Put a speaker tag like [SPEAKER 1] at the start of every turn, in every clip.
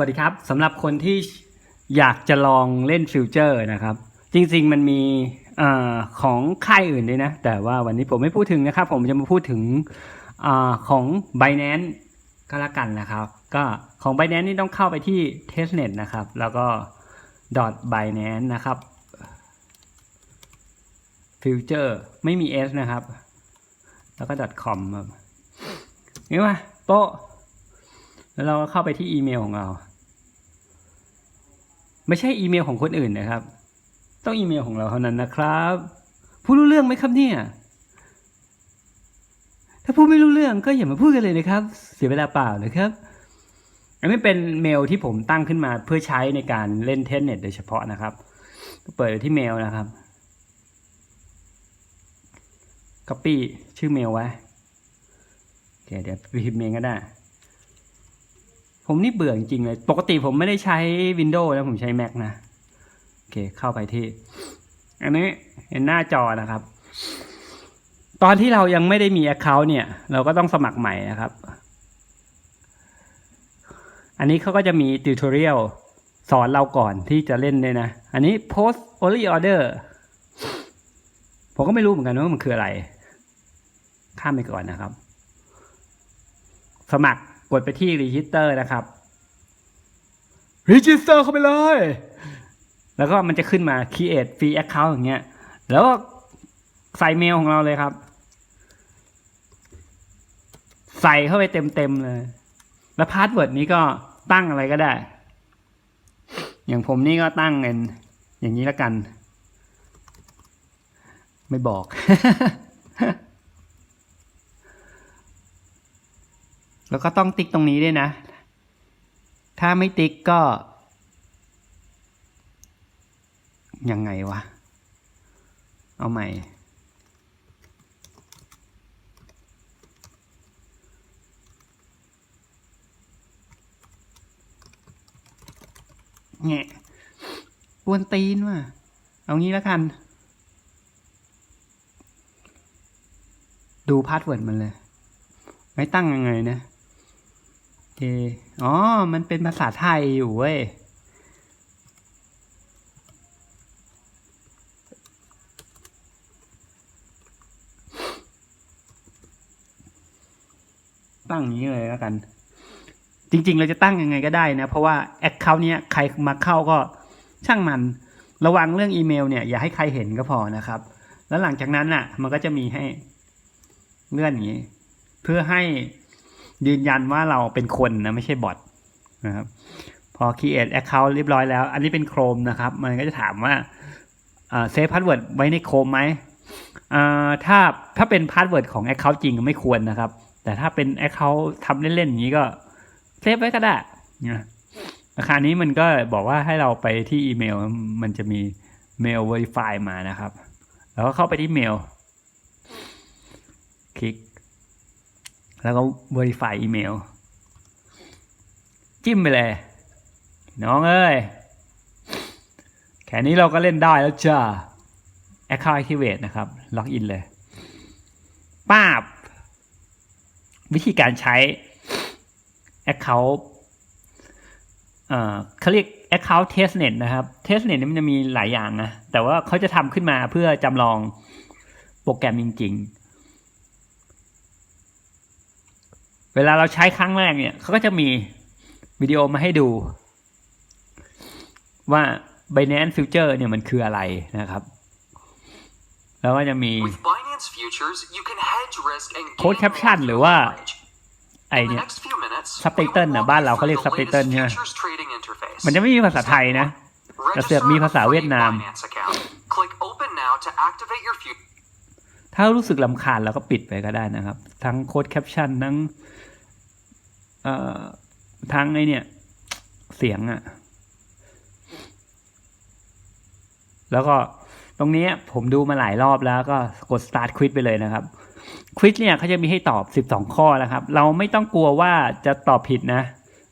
[SPEAKER 1] วัสดีครับสำหรับคนที่อยากจะลองเล่นฟิวเจอร์นะครับ จริงๆมันมีอของค่ายอื่นด้วยนะ แต่ว่าวันนี้ผมไม่พูดถึงนะครับ ผมจะมาพูดถึงอของ b i n a n c e ก็แล้วกันนะครับ ก็ของ b i n a n c e นี่ต้องเข้าไปที่ testnet นะครับ แล้วก็ .binance นะครับ future ไม่มี s นะครับ แล้วก็ .com ครับนี่มาโปะแล้วเราก็เข้าไปที่อีเมลของเรา ไม่ใช่อีเมลของคนอื่นนะครับ ต้องอีเมลของเราเท่านั้นนะครับพูดรู้เรื่องไหมครับเนี่ย ถ้าพูดไม่รู้เรื่องก็อย่ามาพูดกันเลยนะครับ เสียเวลาเปล่านะครับอันนี้เป็นเมลที่ผมตั้งขึ้นมาเพื่อใช้ในการเล่นเทสเน็ตโดยเฉพาะนะครับ เปิดที่เมลนะครับ copy ชื่อเมลไว้โอเคเดี๋ยวพิมพ์เองก็ได้ ผมนี่เบื่อจริงเลย ปกติผมไม่ได้ใช้ Windows นะผมใช้ Mac นะ โอเค เข้าไปที่ อันนี้เห็นหน้าจอนะครับ ตอนที่เรายังไม่ได้มี Account เนี่ย เราก็ต้องสมัครใหม่นะครับ อันนี้เขาก็จะมีติว t o เรียลสอนเราก่อนที่จะเล่นเลยนะ อันนี้ post only order ผมก็ไม่รู้เหมือนกันว่ามันคืออะไร ข้ามไปก่อนนะครับ สมัคร กดไปที่ register นะครับ register เข้าไปเลย แล้วก็มันจะขึ้นมา create free account อย่างเงี้ย แล้วก็ใส่เมลของเราเลยครับ ใส่เข้าไปเต็มๆเลย แล้วพาสเวิร์ดนี้ก็ตั้งอะไรก็ได้ อย่างผมนี่ก็ตั้งเป็นอย่างนี้แล้วกัน ไม่บอก แล้วก็ต้องติ๊กตรงนี้ด้วยนะ ถ้าไม่ติ๊กก็ ยังไงวะ เอาใหม่แงะกวนตีนว่ะ เอางี้แล้วกัน ดูพาสเวิร์ดมันเลย ไม่ตั้งยังไงนะ เค อ๋อ มันเป็นภาษาไทยอยู่เว้ย ตั้งอย่างนี้เลยแล้วกัน จริง ๆ เราจะตั้งยังไงก็ได้นะ เพราะว่าแอคเคาท์เนี้ยใครมาเข้าก็ช่างมัน ระวังเรื่องอีเมลเนี่ยอย่าให้ใครเห็นก็พอนะครับ แล้วหลังจากนั้นน่ะ มันก็จะมีให้เลื่อนอย่างนี้ เพื่อให้ ยืนยันว่าเราเป็นคนนะไม่ใช่บอทนะครับพอ create account เรียบร้อยแล้ว อันนี้เป็น Chrome นะครับ มันก็จะถามว่าเซฟพาสเวิร์ดไว้ใน Chrome ไหมอ่าถ้าถ้าเป็นพาสเวิร์ดของ Account จริงก็ไม่ควรนะครับ แต่ถ้าเป็น Account ทำเล่นๆ อย่างนี้ก็เซฟไว้ก็ได้นะราคานี้มันก็บอกว่าให้เราไปที่อีเมล มันจะมีเมล verify มานะครับ แล้วก็เข้าไปที่เมล คลิก แล้วก็ verify อีเมล จิ้มไปเลย น้องเอ้ย แค่นี้เราก็เล่นได้แล้วจ้า Account Activate นะครับ ล็อกอินเลยป้าบ วิธีการใช้ Account เอ่อเขาเรียก Account Testnet นะครับ Testnet นี่มันจะมีหลายอย่างนะ แต่ว่าเขาจะทำขึ้นมาเพื่อจำลองโปรแกรมจริง ๆ เวลาเราใช้ครั้งแรกเนี่ยเขาก็จะมีวิดีโอมาให้ดู ว่า Binance Future เนี่ยมันคืออะไรนะครับ แล้วก็จะมี
[SPEAKER 2] With Binance Futures, you can hedge risk and gain
[SPEAKER 1] Code caption
[SPEAKER 2] more
[SPEAKER 1] หรือว่า
[SPEAKER 2] leverage.
[SPEAKER 1] ไอ
[SPEAKER 2] In the
[SPEAKER 1] เนี่ย
[SPEAKER 2] next few minutes,
[SPEAKER 1] Subtitle
[SPEAKER 2] we will
[SPEAKER 1] นะ
[SPEAKER 2] walk
[SPEAKER 1] บ้าน
[SPEAKER 2] you
[SPEAKER 1] เราเขาเรียก
[SPEAKER 2] through the
[SPEAKER 1] Subtitle
[SPEAKER 2] latest
[SPEAKER 1] ใช่ไหม
[SPEAKER 2] futures trading interface.
[SPEAKER 1] มันจะไม่มีภาษาไทยนะแต่เสือกมีภาษาเวียดนาม ถ้ารู้สึกลำคาญเราก็ปิดไปก็ได้นะครับ ทั้งโค้ดแคปชั่นทั้งทั้งไอเนี่ย เสียงอะแล้วก็ตรงนี้ผมดูมาหลายรอบแล้วก็กด start quiz ไปเลยนะครับควิ z เนี่ยเขาจะมีให้ตอบ 12 ข้อนะครับ เราไม่ต้องกลัวว่าจะตอบผิดนะ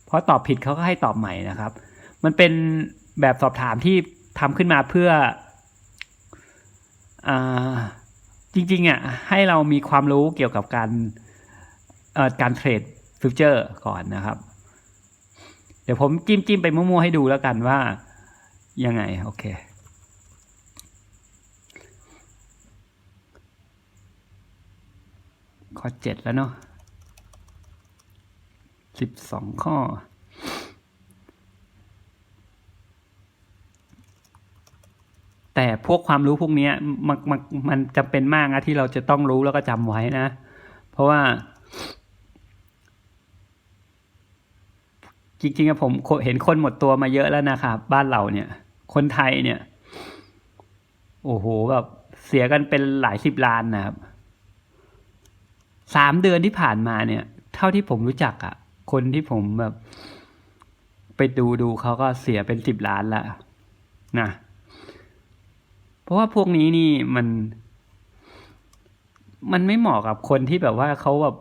[SPEAKER 1] เพราะตอบผิดเขาก็ให้ตอบใหม่นะครับ มันเป็นแบบสอบถามที่ทำขึ้นมาเพื่ออา จริงๆอะให้เรามีความรู้เกี่ยวกับการเอ่อการเทรดฟิวเจอร์ก่อนนะครับ เดี๋ยวผมจิ้มจิ้มไปมั่วๆให้ดูแล้วกันว่ายังไง โอเค ข้อเจ็ดแล้วเนาะสิบสองข้อ แต่พวกความรู้พวกนี้มันมันมันจำเป็นมากนะที่เราจะต้องรู้แล้วก็จำไว้นะ เพราะว่า จริงๆอะผมเห็นคนหมดตัวมาเยอะแล้วนะครับบ้านเราเนี่ย คนไทยเนี่ย โอ้โหแบบเสียกันเป็นหลายสิบล้านนะครับสามเดือนที่ผ่านมาเนี่ย เท่าที่ผมรู้จักอะคนที่ผมแบบ ไปดูดูเขาก็เสียเป็นสิบล้านละนะ เพราะว่าพวกนี้นี่มัน มันไม่เหมาะกับคนที่แบบว่าเขาแบบ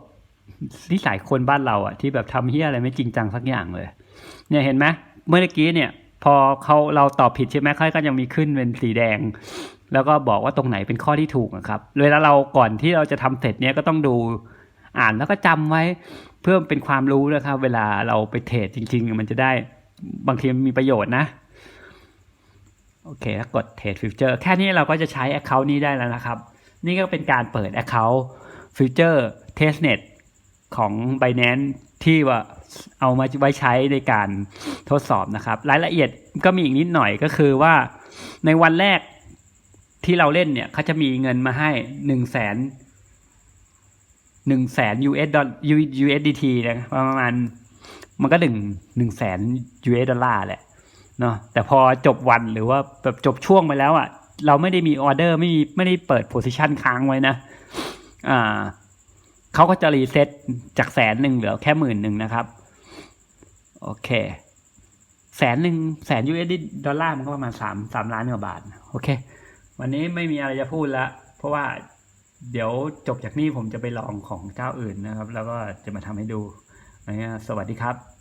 [SPEAKER 1] นิสัยคนบ้านเราอะที่แบบทำเฮี้ยอะไรไม่จริงจังสักอย่างเลย เนี่ยเห็นไหมเมื่อกี้เนี่ย พอเขาเราตอบผิดใช่ไหมเขาก็ยังมีขึ้นเป็นสีแดง แล้วก็บอกว่าตรงไหนเป็นข้อที่ถูกครับเวลาเราก่อนที่เราจะทำเสร็จเนี่ยก็ต้องดูอ่านแล้วก็จำไว้เพื่อเป็นความรู้นะครับ เวลาเราไปเทรดจริง ๆ มันจะได้บางทีมีประโยชน์นะ โอเคกดเทรดฟิวเจอร์แค่นี้เราก็จะใช้ Account นี้ได้แล้วนะครับ นี่ก็เป็นการเปิด Account Future Testnet ของ Binance ที่ว่าเอามาไว้ใช้ในการทดสอบนะครับ รายละเอียดก็มีอีกนิดหน่อยก็คือว่าในวันแรกที่เราเล่นเนี่ยเขาจะมีเงินมาให้หนึ่งแสนหนึ่งแสน US ดอล USDT นะประมาณ มันก็หนึ่งหนึ่งแสน US ดอลลาร์แหละ เนาะแต่พอจบวันหรือว่าแบบจบช่วงไปแล้วอะ่ะ เราไม่ได้มีออเดอร์ไม่มีไม่ได้เปิดโพซิชันค้างไว้นะอ่าเขาก็จะรีเซ็ตจากแสนหนึ่งเหลือแค่หมื่นหนึ่งนะครับ โอเคแสนหนึ่งแสนยูเอสดอลลาร์มันก็ประมาณสามสามล้านกว่าบาท โอเค วันนี้ไม่มีอะไรจะพูดละเพราะว่าเดี๋ยวจบจากนี้ผมจะไปลองของเจ้าอื่นนะครับ แล้วก็จะมาทำให้ดูนะฮะสวัสดีครับ